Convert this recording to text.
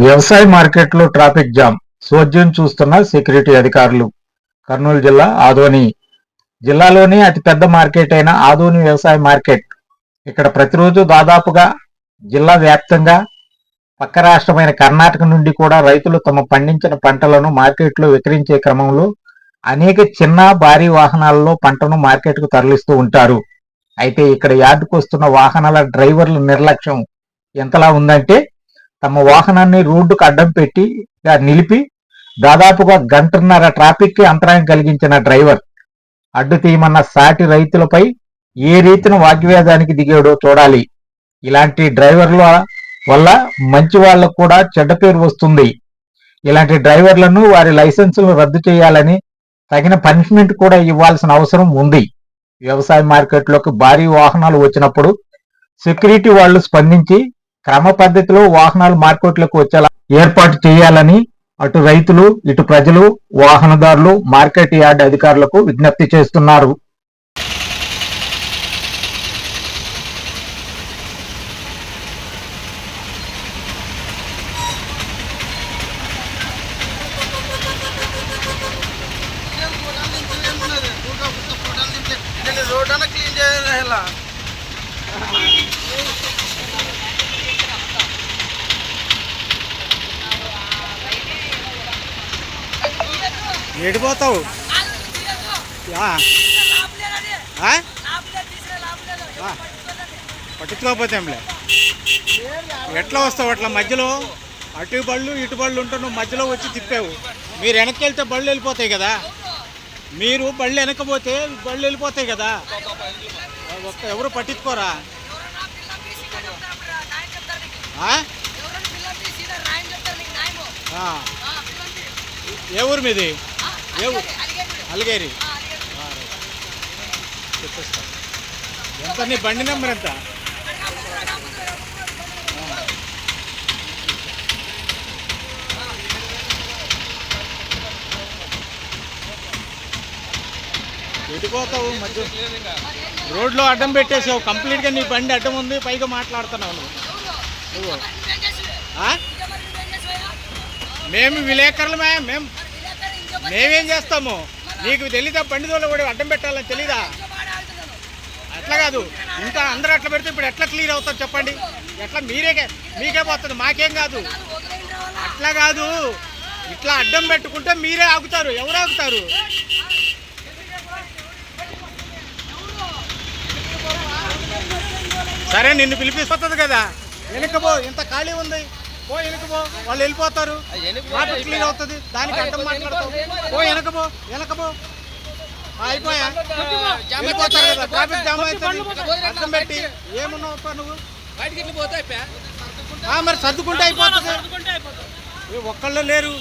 వ్యవసాయ మార్కెట్లో traffic jam. సోద్యం చూస్తున్న సెక్యూరిటీ అధికారులు. కర్నూలు జిల్లా ఆదోని. జిల్లాలోని అతిపెద్ద మార్కెట్ అయిన ఆదోని వ్యవసాయ మార్కెట్. ఇక్కడ ప్రతిరోజు దాదాపుగా జిల్లా వ్యాప్తంగా పక్క రాష్ట్రమైన కర్ణాటక నుండి కూడా రైతులు తమ పండించిన పంటలను మార్కెట్లో విక్రయించే క్రమంలో అనేక చిన్న భారీ వాహనాలలో పంటను మార్కెట్కు తరలిస్తూ ఉంటారు. అయితే ఇక్కడ యార్డుకు వస్తున్న వాహనాల డ్రైవర్ల నిర్లక్ష్యం ఎంతలా ఉందంటే తమ వాహనాన్ని రోడ్డుకు అడ్డం పెట్టి నిలిపి దాదాపుగా గంటన్నర ట్రాఫిక్కి అంతరాయం కలిగించిన డ్రైవర్ అడ్డు తీయమన్న సాటి రైతులపై ఏ రీతిన వాగ్వేదానికి దిగాడో చూడాలి. ఇలాంటి డ్రైవర్ల వల్ల మంచి వాళ్ళకు కూడా చెడ్డ పేరు వస్తుంది. ఇలాంటి డ్రైవర్లను వారి లైసెన్సులను రద్దు చేయాలని తగిన పనిష్మెంట్ కూడా ఇవ్వాల్సిన అవసరం ఉంది. వ్యవసాయ మార్కెట్లోకి భారీ వాహనాలు వచ్చినప్పుడు సెక్యూరిటీ వాళ్ళు స్పందించి క్రమ పద్ధతిలో వాహనాలు మార్కెట్లకు వచ్చేలా ఏర్పాటు చేయాలని అటు రైతులు ఇటు ప్రజలు వాహనదారులు మార్కెట్ యార్డ్ అధికారులకు విజ్ఞప్తి చేస్తున్నారు. రోడ్ క్లీన్ చేయాలి పట్టించుకోకపోతే ఏంలే ఎట్లా వస్తావు అట్లా మధ్యలో? అటు బళ్ళు ఇటు బళ్ళు ఉంటే నువ్వు మధ్యలో వచ్చి తిప్పావు. మీరు వెనక్కి వెళ్తే బళ్ళు వెళ్ళిపోతాయి కదా. మీరు బళ్ళు వెనకపోతే బళ్ళు వెళ్ళిపోతాయి కదా. ఎవరు పట్టించుకోరా. ఏ ఊరు మీది? ఏ అలిగేరి. ఎంత నీ బండి నెంబర్ ఎంత? ఎటుపోతావు మధ్య? రోడ్లో అడ్డం పెట్టేసావు. కంప్లీట్గా నీ బండి అడ్డం ఉంది. పైగా మాట్లాడుతున్నావు నువ్వు. నువ్వు? మేము విలేకరులమే. మేము మేమేం చేస్తాము? నీకు తెలీదా బండి కూడా అడ్డం పెట్టాలని తెలీదా? అట్లా కాదు. ఇంకా అందరూ అట్లా పెడితే ఇప్పుడు ఎట్లా క్లియర్ అవుతారు చెప్పండి? ఎట్లా మీరే మీకే పోతుంది మాకేం కాదు. అట్లా కాదు. ఇట్లా అడ్డం పెట్టుకుంటే మీరే ఆగుతారు. ఎవరు ఆగుతారు? సరే నిన్ను పిలిపిస్తుంది కదా. వెనుకపో ఇంత ఖాళీ ఉంది. పో వెనుకపో వాళ్ళు వెళ్ళిపోతారు. మాట క్లియర్ అవుతుంది. దానికి అడ్డం మాట్లాడతావు. పో వెనకపో వెనకపో అయిపోయా? వెళ్ళిపోతారు కదా. ట్రాఫిక్ జామ్ అవుతుంది. అడ్డం పెట్టి. ఏమున్నావు నువ్వు? బయటికి వెళ్ళిపోతే ఆ, మరి సర్దుకుంటే అయిపోతుంది. ఒక్కళ్ళు లేరు.